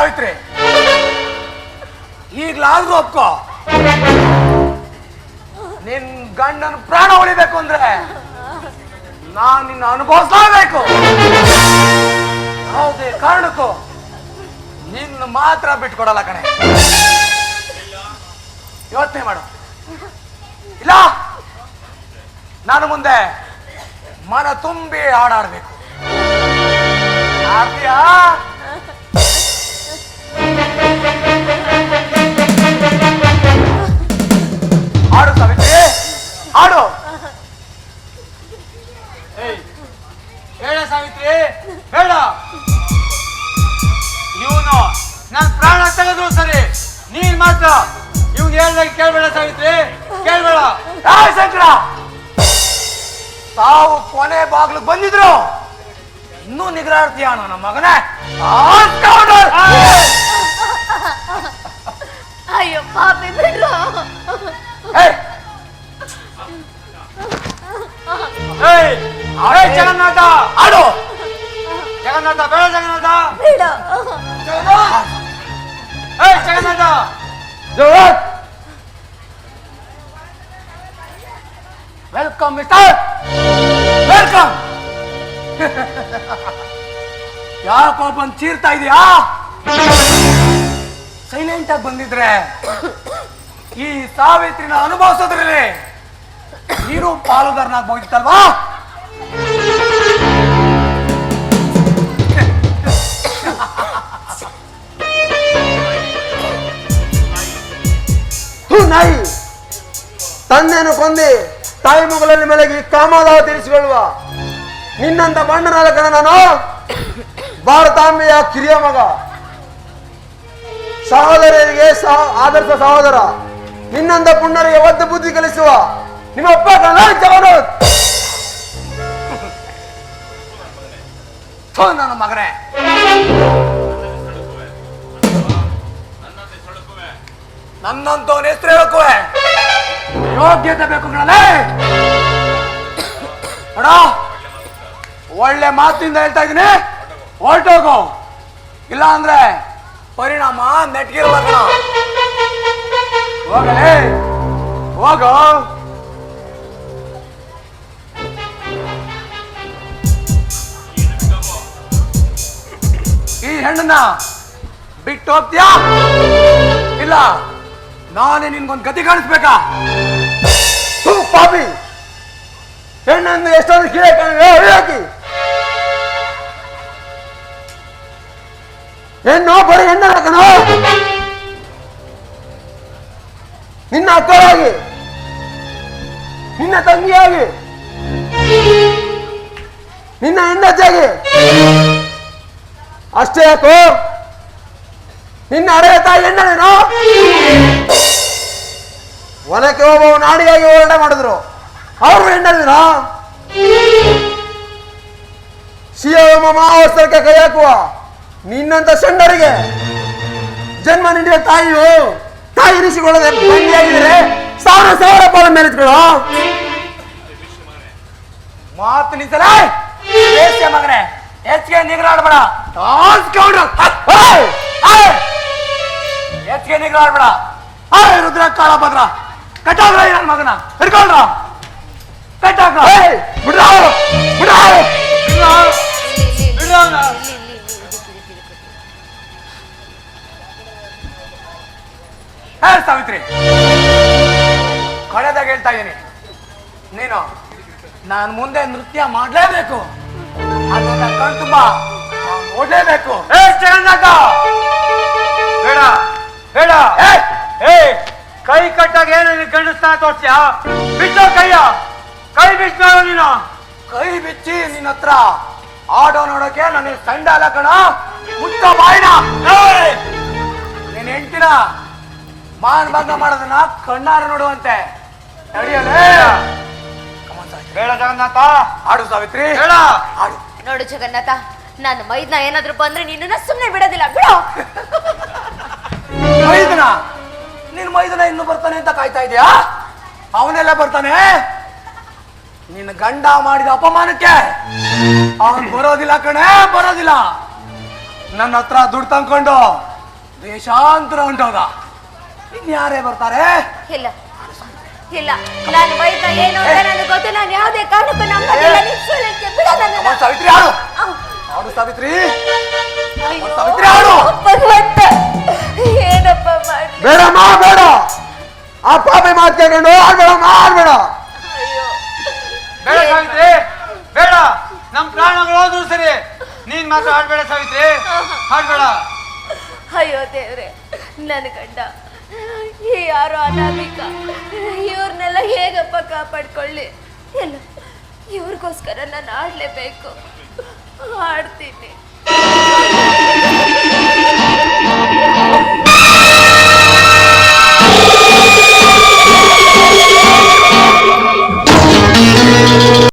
ಸಾವಿತ್ರಿ. ಈಗ್ಲಾದ್ರೂ ಒಪ್ಕೋ. ನಿನ್ ಗಂಡನ ಪ್ರಾಣ ಉಳಿಬೇಕು ಅಂದ್ರೆ ನಾನ್ ನಿನ್ನ ಅನುಭವಿಸ್ಲೇಬೇಕು ಯಾವುದೇ ಕಾರಣಕ್ಕೂ ನಿನ್ನ ಮಾತ್ರ ಬಿಟ್ಕೊಡಲ್ಲ ಕಣೆ. ಯೋಚನೆ ಮಾಡು. ಇಲ್ಲ, ನಾನು ಮುಂದೆ ಮನ ತುಂಬಿ ಹಾಡಾಡ್ಬೇಕು. ಆಡ್ತೀಯಾ ಹೇಳ ಸಾವಿತ್ರಿ ಹೇಳ. ಇವನು ನನ್ ಪ್ರಾಣ ತೆಗೆದ್ರು ಸರಿ ನೀನ್ ಮಾತ್ರ. ಇವ್ನು ಹೇಳ್ದಾಗ ಕೇಳ್ಬೇಡ ಸಾವಿತ್ರಿ ಕೇಳ್ಬೇಡ. ಶಂಕರ! ತಾವು ಕೊನೆ ಬಾಗ್ಲು ಬಂದಿದ್ರು. ಇನ್ನೂ ನಿಗ್ರಾಡ್ತೀಯ ನನ್ನ ಮಗನೇ! ಅಯ್ಯೋ ಪಾಪಿ ಬಿಡ್ರು. ಏಯ್, ಏಯ್ ಜಗನ್ನಾಥ ವೆಲ್ಕಮ್ ಮಿಸ್ಟರ್ ವೆಲ್ಕಮ್ ಯಾಕೋ ಬಂದು ಚೀರ್ತಾ ಇದೀಯಾ? ಸೈಲೆಂಟ್ ಆಗಿ ಬಂದಿದ್ರೆ ಈ ಸಾವಿತ್ರಿನ ಅನುಭವಿಸೋದ್ರಲ್ಲಿ ನೀನು ಪಾಲುದಾರನಾಗ್ಬೋದಿತ್ತಲ್ವಾ ಥು, ನಾಯಿ. ತಂದೆಯನ್ನು ಕೊಂದಿ ತಾಯಿ ಮಗಳಲ್ಲಿ ಮಲಗಿ ಕಾಮದ ತೀರಿಸಿಕೊಳ್ಳುವ. ನಿನ್ನಂತ ಬಣ್ಣನಾಲಕನ ನಾನು ಭಾರತಾಂಬೆಯ ಕಿರಿಯ ಮಗ. ಸಹೋದರರಿಗೆ ಸಹ ಆದರ್ಶ ಸಹೋದರ. ನಿನ್ನಂತ ಪುಣ್ಯರಿಗೆ ಒದ್ದು ಬುದ್ಧಿ ಕಲಿಸುವ. ನಿಮ್ಮ ಅಪ್ಪ ನನ್ನ ಮಗನೇ. ನನ್ನಂತವನ ಹೆಸರು ಹೇಳಕ್ಕುವೆ ಯೋಗ್ಯತೆ ಬೇಕು ಅಡ ಒಳ್ಳೆ ಮಾತಿಂದ ಹೇಳ್ತಾ ಇದೀನಿ ಹೊರಟೋಗು. ಇಲ್ಲ ಅಂದ್ರೆ ಪರಿಣಾಮ ನೆಟ್ಗಿರಲ್ಲ ಕಣ ಹೋಗಲೇ ಹೋಗು. ಈ ಹೆಣ್ಣನ್ನ ಬಿಟ್ಟು ಹೋಗ್ತೀಯಾ? ಇಲ್ಲ. ನಾನೇ ನಿನ್ಗೊಂದು ಗತಿ ಕಾಣಿಸ್ಬೇಕಾ? ಪಾಪಿ! ಹೆಣ್ಣನ್ನು ಎಷ್ಟೊಂದು ಕೀಳೆ ಹಾಕಿ ಹೆಣ್ಣು, ಬರೀ ಹೆಣ್ಣು ನಿನ್ನ ಅಕ್ಕರಾಗಿ, ನಿನ್ನ ತಂಗಿಯಾಗಿ, ನಿನ್ನ ಹೆಂಡತಿಯಾಗಿ, ಅಷ್ಟೇ ಯಾಕೋ? ನಿನ್ನ ಅರೆಯ ತಾಯಿ ಹೆಣ್ಣನೇನೋ ಹೊಲಕ್ಕೆ ಹೋಗುವ ನಾಡಿಯಾಗಿ ಹೋರಾಟ ಮಾಡಿದ್ರು. ಅವ್ರು ಹೆಣ್ಣಲ್ವಿನ ಶಿವಮ ಮಾವಸ್ತರಕ್ಕೆ ಕೈ ಹಾಕುವ ನಿನ್ನಂತ ಸಣ್ಣರಿಗೆ ಜನ್ಮ ನೀಡಿದ ತಾಯಿಯು ತಾಯಿ ಇರಿಸಿಕೊಳ್ಳದೆ ಬಂದಿಯಾಗಿದ್ರೆ ಸಾವಿರ ಸಾವಿರ ಪಾಲ ಮೇಲಿಟ್ಕೊಳ್ಳೋ ಮಾತು ಬೇಸ್ಯ ಮಗನೇ ಹೆಚ್ಚಿಗೆ ನಿಗ್ರಾಡ್ಬೇಡ. ಹೆಚ್ಚಿಗೆ ನಿಗ್ರಾಡ್ಬೇಡ ಆ ರುದ್ರ ಕಾಳ ಭದ್ರ. ಕಟ್ಟಾಗ್ರ ನನ್ನ ಮಗನ? ಹಿಡ್ಕೊಳ್ರ ಕಟ್ಟಾಕ ಏಯ್, ಬಿಡ್ರ ಬಿಡ್ರೋ. ಬಿಡ್ರ. ಹೇ ಸಾವಿತ್ರಿ. ಕಳೆದಾಗ ಹೇಳ್ತಾ ಇದ್ದೀನಿ ನೀನು ನಾನು ಮುಂದೆ ನೃತ್ಯ ಮಾಡ್ಲೇಬೇಕು. ಅದನ್ನ ಕಣ್ ತುಂಬಾ ನೋಡ್ಲೇಬೇಕು ಬೇಡ. ಬೇಡ ಕೈ ಕಟ್ಟಾಗ ಏನು ಗಂಡಸ್ತಾನ ತೋರ್ಸ್ಯಾ ಬಿಚ್ಚೋ ಕೈಯ. ಕೈ ಬಿಚ್ಚ ನೀನು. ಕೈ ಬಿಚ್ಚಿ ನಿನ್ನ ಹತ್ರ. ಆಡೋ ನೋಡೋಕೆ ನನ್ನ ಸಂಡ ಅಲ್ಲ ಕಣ. ಮುಚ್ಚ ಬಾಯಿನ. ಏಯ್! ನೀನ್ ಹೆಂಡ್ತಿನ ಮಾನ್ ಬಂದ ಮಾಡೋದನ್ನ ಕಣ್ಣಾರ ನೋಡುವಂತೆ. ನಡಿಯಲೇ ಬೇಡ ಜಗನ್ನಾಥ. ಆಡು ಸಾವಿತ್ರಿ. ಬೇಡ. ಆಡು. ನೋಡು ಜಗನ್ನಾಥ ನಾನು ಮೈದ್ನ ಏನಾದ್ರು ಬಂದ್ರೆ ನಿನ್ನನ್ನ ಸುಮ್ಮನೆ ಬಿಡೋದಿಲ್ಲ. ಬಿಡು. ಬರ್ತಾನೆ ಅಂತ ಕಾಯ್ತಾ ಇದೆಯಾ? ಅವನೆಲ್ಲ ಬರ್ತಾನೆ? ನಿನ್ನ ಗಂಡ ಮಾಡಿದ ಅಪಮಾನಕ್ಕೆ ಅವನು ಬರೋದಿಲ್ಲ ಕಣೆ ಬರೋದಿಲ್ಲ. ನನ್ನ ಹತ್ರ ದುಡ್ಡು ತಂದ್ಕೊಂಡು ದೇಶಾಂತರ ಹೊಂಟೋದ ಇನ್ಯಾರೇ ಬರ್ತಾರೆ? ಇಲ್ಲ ಇಲ್ಲ. ನಾನು ಏನು ಅಂತ ನನಗೆ ಗೊತ್ತು. ನಾನು ಯಾವುದೇ ಕಾರಣಕ್ಕೂ ಸಾವಿತ್ರಿ ಸಾವಿತ್ರಿ. ಭಗವಂತ ಏನಪ್ಪ ಮಾಡಿ ಬೇಡಮ್ಮ ಬೇಡ. ಆ ಪಾಪಿ ಮಾತು ಕೇಳ್ಕೊಂಡು ಆಡ್ಬೇಡ ಆಡ್ಬೇಡ ಅಯ್ಯೋ. ಬೇಡ ಸಾವಿತ್ರಿ ಬೇಡ. ನಮ್ ಪ್ರಾಣಗಳು ಹೋದ್ರು ಸರಿ. ನೀನ್ ಮಾತ್ರ ಆಡ್ಬೇಡ ಸಾವಿತ್ರಿ. ಹಾಡ್ಬೇಡ. ಅಯ್ಯೋ ದೇವ್ರೆ ನನ್ನ ಗಂಡ. ಈ ಯಾರು ಅನಾಮಿಕ. ಇವ್ರನ್ನೆಲ್ಲ ಹೇಗಪ್ಪ ಕಾಪಾಡ್ಕೊಳ್ಳಿ? ಎಲ್ಲ ಇವ್ರಿಗೋಸ್ಕರ ನಾನು ಆಡ್ಲೇಬೇಕು ಆಡ್ತೀನಿ